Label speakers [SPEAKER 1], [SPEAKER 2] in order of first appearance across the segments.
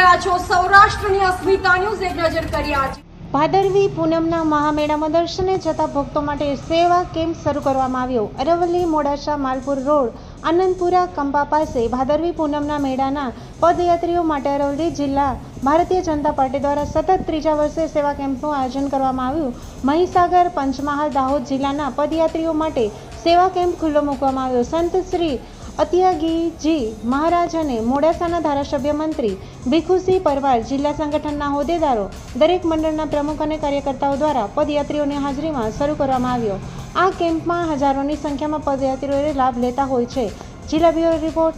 [SPEAKER 1] સૌરાષ્ટ્રની અસ્મિતા ન્યૂઝ એક નજર કરી આજે.
[SPEAKER 2] ભાદરવી પૂનમના મહામેળામાં દર્શને જતા ભક્તો માટે સેવા કેમ્પ શરૂ કરવામાં આવ્યો. અરવલ્લી, મોડાસા, માલપુર રોડ, આનંદપુરા કંપા પાસે ભાદરવી પૂનમના મેળાના પદયાત્રીઓ માટે અરવલ્લી જિલ્લા ભારતીય જનતા પાર્ટી દ્વારા સતત ત્રીજા વર્ષે સેવા કેમ્પનું આયોજન કરવામાં આવ્યું. મહીસાગર, પંચમહાલ, દાહોદ જિલ્લાના પદયાત્રીઓ માટે સેવા કેમ્પ ખુલ્લો મૂકવામાં આવ્યો. સંત શ્રી અત્યાગીજી મહારાજ અને મોડાસાના ધારાસભ્ય મંત્રી ભીખુસિંહ પરમાર જિલ્લા સંગઠનના હોદ્દેદારો, દરેક મંડળના પ્રમુખ અને કાર્યકર્તાઓ દ્વારા પદયાત્રીઓની હાજરીમાં શરૂ કરવામાં આવ્યો. આ કેમ્પમાં હજારોની સંખ્યામાં પદયાત્રીઓએ લાભ લેતા હોય છે. જિલ્લા બ્યુરો રિપોર્ટ,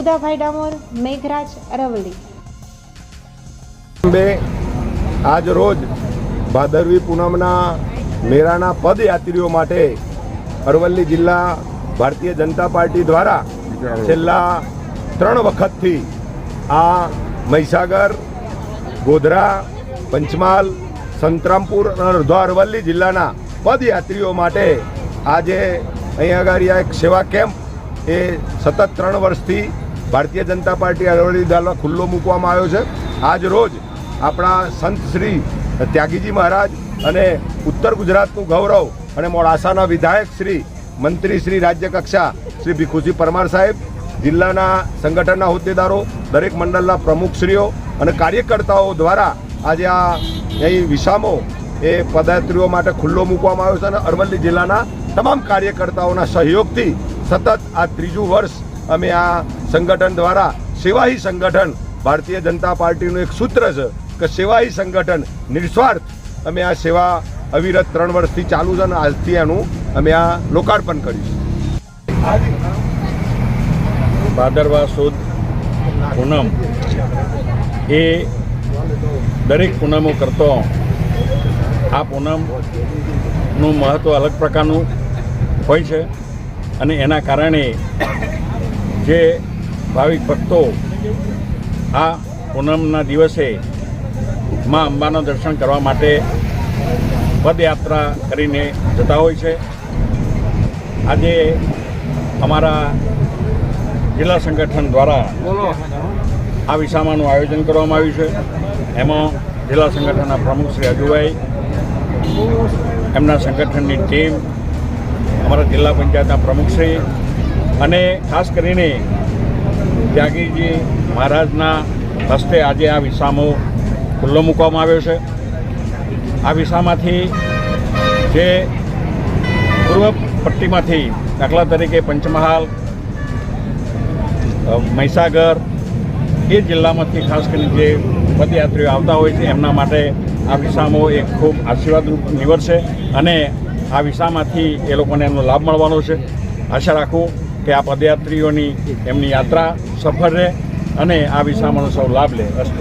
[SPEAKER 2] ઉદાભાઈ ડામોર, મેઘરાજ અરવલ્લી.
[SPEAKER 3] બે આજ રોજ ભાદરવી પૂનમના મેળાના પદયાત્રીઓ માટે અરવલ્લી જિલ્લા ભારતીય જનતા પાર્ટી દ્વારા છેલ્લા ત્રણ વખતથી આ મહીસાગર, ગોધરા, પંચમહાલ, સંતરામપુર અને અરવલ્લી જિલ્લાના પદયાત્રીઓ માટે આજે અહીંયા આગળ એક સેવા કેમ્પ એ સતત ત્રણ વર્ષથી ભારતીય જનતા પાર્ટી અરવલ્લી દ્વારા ખુલ્લો મૂકવામાં આવ્યો છે. આજ રોજ આપણા સંત શ્રી ત્યાગીજી મહારાજ અને ઉત્તર ગુજરાતનું ગૌરવ અને મોડાસાના વિધાયક શ્રી મંત્રી શ્રી રાજ્ય કક્ષા શ્રી ભીખુજી પરમાર સાહેબ, જિલ્લાના સંગઠનના હોદ્દેદારો, દરેક મંડળના પ્રમુખશ્રીઓ અને કાર્યકર્તાઓ દ્વારા આજે આ અહીં વિસામો એ પદયાત્રીઓ માટે ખુલ્લો મૂકવામાં આવ્યો છે અને અરવલ્લી જિલ્લાના તમામ કાર્યકર્તાઓના સહયોગથી સતત આ ત્રીજું વર્ષ અમે આ સંગઠન દ્વારા સેવાહી સંગઠન, ભારતીય જનતા પાર્ટીનું એક સૂત્ર છે કે સેવાહી સંગઠન નિસ્વાર્થ અમે આ સેવા અવિરત ત્રણ વર્ષથી ચાલુ છે અને આજથી એનું અમે આ લોકાર્પણ કર્યું છે
[SPEAKER 4] ભાદરવા સુદ પૂનમ. એ દરેક પૂનમો કરતો આ પૂનમનું મહત્ત્વ અલગ પ્રકારનું હોય છે અને એના કારણે જે ભાવિક ભક્તો આ પૂનમના દિવસે મા અંબાના દર્શન કરવા માટે પદયાત્રા કરીને જતા હોય છે. આજે અમારા જિલ્લા સંગઠન દ્વારા આ વિસામાનું આયોજન કરવામાં આવ્યું છે. એમાં જિલ્લા સંગઠનના પ્રમુખ શ્રી અજુભાઈ એમના સંગઠનની ટીમ અમારા જિલ્લા પંચાયતના પ્રમુખશ્રી અને ખાસ કરીને ત્યાગીજી મહારાજના હસ્તે આજે આ વિસામો ખુલ્લો મૂકવામાં આવ્યો છે. આ વિસામાંથી જે પૂર્વ પટ્ટીમાંથી દાખલા તરીકે પંચમહાલ મહીસાગર એ જિલ્લામાંથી ખાસ કરીને જે પદયાત્રીઓ આવતા હોય છે, એમના માટે આ વિસામો એક ખૂબ આશીર્વાદરૂપ નિવડશે અને આ વિસામાંથી એ લોકોને એમનો લાભ મળવાનો છે. આશા રાખું કે આ પદયાત્રીઓની એમની યાત્રા સફળ રહે અને આ વિસામાનો સૌ લાભ લે. અસ્તુ